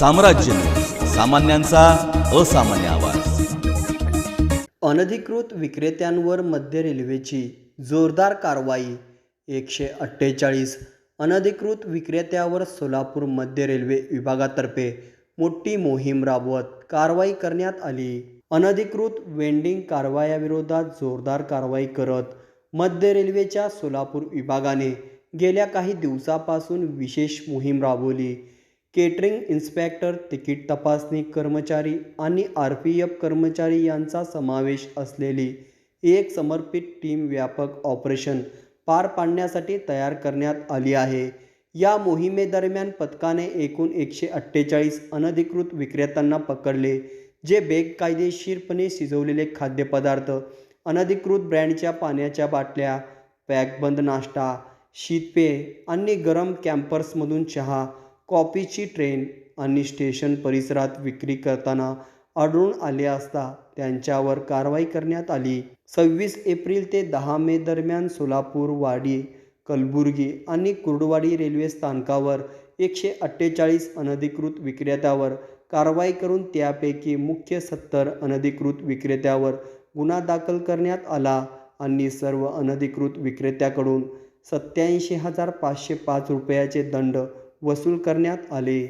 साम्राज्य. सामान्यांचा असामान्य आवाज. अनधिकृत विक्रेत्यांवर मध्य रेल्वेची जोरदार कारवाई एकशे अठ्ठेचाळीस. अनधिकृत विक्रेत्यावर सोलापूर मध्य रेल्वे विभागातर्फे मोठी मोहीम राबवत कारवाई करण्यात आली. अनधिकृत वेंडिंग कारवायाविरोधात जोरदार कारवाई करत मध्य रेल्वेच्या सोलापूर विभागाने गेल्या काही दिवसापासून विशेष मोहीम राबवली. केटरिंग इन्स्पेक्टर तिकीट तपासणी कर्मचारी आणि आर पी एफ कर्मचारी यांचा समावेश असलेली एक समर्पित टीम व्यापक ऑपरेशन पार पाडण्यासाठी तयार करण्यात आली आहे. या मोहिमेदरम्यान पथकाने एकूण एकशे अठ्ठेचाळीस अनधिकृत विक्रेत्यांना पकडले जे बेकायदेशीरपणे शिजवलेले खाद्यपदार्थ अनधिकृत ब्रँडच्या पाण्याच्या बाटल्या पॅकबंद नाश्ता शीतपेय आणि गरम कॅम्पर्समधून चहा कॉफीची ट्रेन आणि स्टेशन परिसरात विक्री करताना आढळून आले असता त्यांच्यावर कारवाई करण्यात आली. सव्वीस एप्रिल ते दहा मे दरम्यान सोलापूर वाडी कलबुर्गी आणि कुर्डवाडी रेल्वे स्थानकावर एकशे अठ्ठेचाळीस अनधिकृत विक्रेत्यावर कारवाई करून त्यापैकी मुख्य सत्तर अनधिकृत विक्रेत्यावर गुन्हा दाखल करण्यात आला आणि सर्व अनधिकृत विक्रेत्याकडून सत्याऐंशी हजार पाचशे पाच रुपयाचे दंड वसूल करण्यात आले.